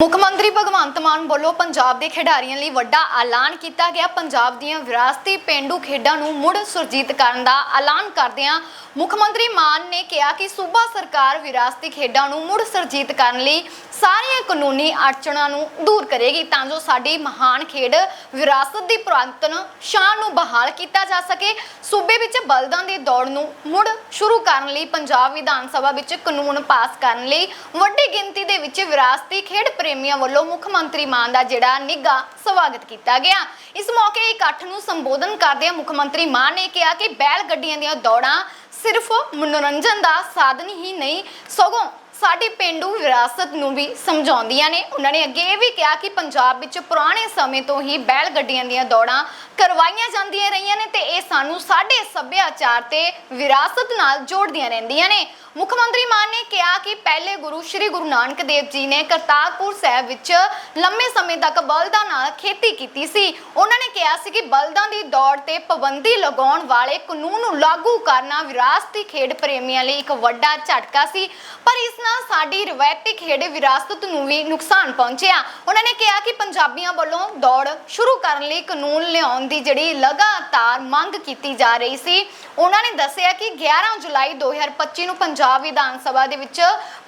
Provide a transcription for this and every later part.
ਮੁੱਖ ਮੰਤਰੀ ਭਗਵੰਤ ਮਾਨ ਵੱਲੋਂ ਪੰਜਾਬ ਦੇ ਖਿਡਾਰੀਆਂ ਲਈ ਵੱਡਾ ਐਲਾਨ ਕੀਤਾ ਗਿਆ। ਪੰਜਾਬ ਦੀਆਂ ਵਿਰਾਸਤੀ ਪਿੰਡੂ ਖੇਡਾਂ ਨੂੰ ਮੁੜ ਸੁਰਜੀਤ ਕਰਨ ਦਾ ਐਲਾਨ ਕਰਦਿਆਂ ਮੁੱਖ ਮੰਤਰੀ ਮਾਨ ਨੇ ਕਿਹਾ ਕਿ ਸੂਬਾ ਸਰਕਾਰ ਵਿਰਾਸਤੀ ਖੇਡਾਂ ਨੂੰ ਮੁੜ ਸੁਰਜੀਤ ਕਰਨ ਲਈ ਸਾਰੀਆਂ ਕਾਨੂੰਨੀ ਅੜਚਣਾਂ ਨੂੰ ਦੂਰ ਕਰੇਗੀ ਤਾਂ ਜੋ ਸਾਡੀ ਮਹਾਨ ਖੇਡ ਵਿਰਾਸਤ ਦੀ ਪੁਰਾਤਨ ਸ਼ਾਨ ਨੂੰ ਬਹਾਲ ਕੀਤਾ ਜਾ ਸਕੇ। ਸੂਬੇ ਵਿੱਚ ਬਲਦਾਂ ਦੀ ਦੌੜ ਨੂੰ ਮੁੜ ਸ਼ੁਰੂ ਕਰਨ ਲਈ ਪੰਜਾਬ ਵਿਧਾਨ ਸਭਾ ਵਿੱਚ ਕਾਨੂੰਨ ਪਾਸ ਕਰਨ ਲਈ ਵੱਡੀ ਗਿਣਤੀ ਦੇ ਵਿੱਚ ਵਿਰਾਸਤੀ ਖੇਡ ਪ੍ਰੇਮੀਆਂ ਵੱਲੋਂ ਮੁੱਖ ਮੰਤਰੀ ਮਾਨ ਦਾ ਜਿਹੜਾ ਨਿੱਘਾ ਸਵਾਗਤ ਕੀਤਾ ਗਿਆ। ਇਸ ਮੌਕੇ ਇਕੱਠ ਨੂੰ ਸੰਬੋਧਨ ਕਰਦਿਆਂ ਮੁੱਖ ਮੰਤਰੀ ਮਾਨ ਨੇ ਕਿਹਾ ਕਿ ਬੈਲ ਗੱਡੀਆਂ ਦੀਆਂ ਦੌੜਾਂ ਸਿਰਫ ਮਨੋਰੰਜਨ ਦਾ ਸਾਧਨ ਹੀ ਨਹੀਂ, ਸਗੋਂ ਸਾਡੀ ਪਿੰਡੂ ਵਿਰਾਸਤ ਨੂੰ ਵੀ ਸਮਝਾਉਂਦੀਆਂ ਨੇ। ਉਹਨਾਂ ਨੇ ਅੱਗੇ ਇਹ ਵੀ ਕਿਹਾ ਕਿ ਪੰਜਾਬ ਵਿੱਚ ਪੁਰਾਣੇ ਸਮੇਂ ਤੋਂ ਹੀ ਬੈਲ ਗੱਡੀਆਂ ਦੀਆਂ ਦੌੜਾਂ ਕਰਵਾਈਆਂ ਜਾਂਦੀਆਂ ਰਹੀਆਂ ਨੇ ਤੇ ਇਹ ਸਾਨੂੰ ਸਾਡੇ ਸੱਭਿਆਚਾਰ ਤੇ ਵਿਰਾਸਤ ਨਾਲ ਜੋੜਦੀਆਂ ਰਹਿੰਦੀਆਂ ਨੇ। ਮੁੱਖ ਮੰਤਰੀ ਮਾਨ ਨੇ ਕਿਹਾ ਕਿ ਪਹਿਲੇ ਗੁਰੂ ਸ੍ਰੀ ਗੁਰੂ ਨਾਨਕ ਦੇਵ ਜੀ ਨੇ ਕਰਤਾਰਪੁਰ ਸਾਹਿਬ ਵਿੱਚ ਲੰਮੇ ਸਮੇਂ ਤੱਕ ਬਲਦਾਂ ਨਾਲ ਖੇਤੀ ਕੀਤੀ ਸੀ। ਉਹਨਾਂ ਨੇ ਕਿਹਾ ਸੀ ਕਿ ਬਲਦਾਂ ਦੀ ਦੌੜ ਤੇ ਪਾਬੰਦੀ ਲਗਾਉਣ ਵਾਲੇ ਕਾਨੂੰਨ ਨੂੰ ਲਾਗੂ ਕਰਨਾ ਵਿਰਾਸਤੀ ਖੇਡ ਪ੍ਰੇਮੀਆਂ ਲਈ ਇੱਕ ਵੱਡਾ ਝਟਕਾ ਸੀ, ਪਰ ਇਸ ਨਾਲ ਸਾਡੀ ਰਵਾਇਤੀ ਖੇਡ ਵਿਰਾਸਤ ਨੂੰ ਵੀ ਨੁਕਸਾਨ ਪਹੁੰਚਿਆ। ਉਹਨਾਂ ਨੇ ਕਿਹਾ ਕਿ ਪੰਜਾਬੀਆਂ ਵੱਲੋਂ ਦੌੜ ਸ਼ੁਰੂ ਕਰਨ ਲਈ ਕਾਨੂੰਨ ਲਿਆਉਣ ਦੀ ਜਿਹੜੀ ਲਗਾਤਾਰ ਮੰਗ ਕੀਤੀ ਜਾ ਰਹੀ ਸੀ, ਉਹਨਾਂ ਨੇ ਦੱਸਿਆ ਕਿ 11 ਜੁਲਾਈ 2025 ਨੂੰ ਪੰਜਾਬ ਵਿਧਾਨ ਸਭਾ ਦੇ ਵਿੱਚ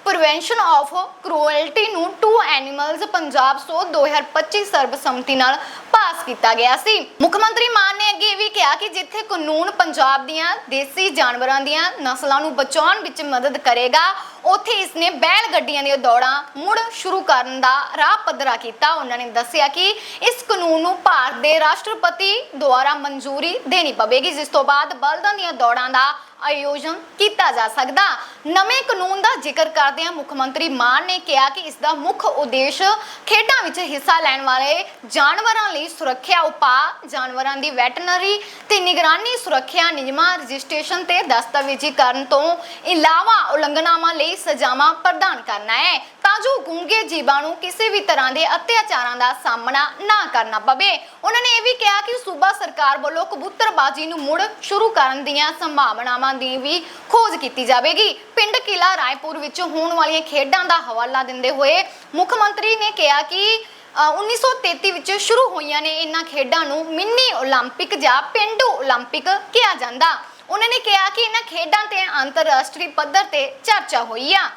ਪ੍ਰੀਵੈਂਸ਼ਨ ਆਫ ਕਰੂਅਲਟੀ ਨੂੰ ਟੂ ਐਨੀਮਲਸ ਪੰਜਾਬ ਸੋ 2025 ਸਰਬਸੰਮਤੀ ਨਾਲ ਪਾਸ ਕੀਤਾ ਗਿਆ ਸੀ। ਮੁੱਖ ਮੰਤਰੀ ਮਾਨ ਨੇ ਅੱਗੇ ਵੀ ਕਿਹਾ ਕਿ ਜਿੱਥੇ ਕਾਨੂੰਨ ਪੰਜਾਬ ਦੀਆਂ ਦੇਸੀ ਜਾਨਵਰਾਂ ਦੀਆਂ ਨਸਲਾਂ ਨੂੰ ਬਚਾਉਣ ਵਿੱਚ ਮਦਦ ਕਰੇਗਾ, ਉੱਥੇ ਇਸ ਨੇ ਬੈਲ ਗੱਡੀਆਂ ਦੀਆਂ ਦੌੜਾਂ ਮੁੜ ਸ਼ੁਰੂ ਕਰਨ ਦਾ ਰਾਹ ਪੱਧਰਾ ਕੀਤਾ। ਉਹਨਾਂ ਨੇ ਦੱਸਿਆ ਕਿ ਇਸ ਕਾਨੂੰਨ ਨੂੰ ਭਾਰਤ ਦੇ ਰਾਸ਼ਟਰਪਤੀ ਦੁਆਰਾ ਮਨਜ਼ੂਰੀ ਦੇਣੀ ਪਵੇਗੀ, ਜਿਸ ਤੋਂ ਬਾਅਦ ਬਲਦਾਂ ਦੀਆਂ ਦੌੜਾਂ ਦਾ ਆਯੋਜਨ ਕੀਤਾ ਜਾ ਸਕਦਾ। ਨਵੇਂ ਕਾਨੂੰਨ ਦਾ ਜ਼ਿਕਰ ਕਰਦਿਆਂ ਮੁੱਖ ਮੰਤਰੀ ਮਾਨ ਨੇ ਕਿਹਾ ਕਿ ਇਸ ਦਾ ਮੁੱਖ ਉਦੇਸ਼ ਖੇਡਾਂ ਵਿੱਚ ਹਿੱਸਾ ਲੈਣ ਵਾਲੇ ਜਾਨਵਰਾਂ ਲਈ ਸੁਰੱਖਿਆ ਉਪਾਅ, ਜਾਨਵਰਾਂ ਦੀ ਵੈਟਰਨਰੀ ਤੇ ਨਿਗਰਾਨੀ ਸੁਰੱਖਿਆ ਨਿਯਮਾਂ, ਰਜਿਸਟ੍ਰੇਸ਼ਨ ਤੇ ਦਸਤਾਵੇਜ਼ੀਕਰਨ ਤੋਂ ਇਲਾਵਾ ਉਲੰਘਣਾਵਾਂ ਲਈ ਸਜ਼ਾਵਾਂ ਪ੍ਰਦਾਨ ਕਰਨਾ ਹੈ। ਤਾਂ ਜੋ ਗੂੰਗੇ ਜੀਵਾਂ ਨੂੰ ਕਿਸੇ ਵੀ ਤਰ੍ਹਾਂ ਦੇ ਅਤਿਆਚਾਰਾਂ ਦਾ ਸਾਹਮਣਾ ਨਾ ਕਰਨਾ ਪਵੇ ਉਹਨਾਂ ਨੇ ਇਹ ਵੀ ਕਿਹਾ ਕਿ ਸੂਬਾ ਸਰਕਾਰ ਵੱਲੋਂ ਕਬੂਤਰਬਾਜ਼ੀ ਨੂੰ ਮੁੜ ਸ਼ੁਰੂ ਕਰਨ ਦੀਆਂ ਸੰਭਾਵਨਾਵਾਂ ਦੀ ਵੀ ਖੋਜ ਕੀਤੀ ਜਾਵੇਗੀ ਪਿੰਡ ਕਿਲਾ ਰਾਏਪੁਰ ਵਿੱਚ ਹੋਣ ਵਾਲੀਆਂ ਖੇਡਾਂ ਦਾ ਹਵਾਲਾ ਦਿੰਦੇ ਹੋਏ ਮੁੱਖ ਮੰਤਰੀ ਨੇ ਕਿਹਾ ਕਿ ਅ, 1933 ਵਿੱਚ ਸ਼ੁਰੂ ਹੋਈਆਂ ਨੇ ਇਹਨਾਂ ਖੇਡਾਂ ਨੂੰ ਮਿੰਨੀ 올림픽 ਜਾਂ ਪਿੰਡੂ 올림픽 ਕਿਹਾ ਜਾਂਦਾ ਉਹਨਾਂ ਨੇ ਕਿਹਾ ਕਿ ਇਹਨਾਂ ਖੇਡਾਂ ਤੇ ਅੰਤਰਰਾਸ਼ਟਰੀ ਪੱਧਰ ਤੇ ਚਰਚਾ ਹੋਈ ਆ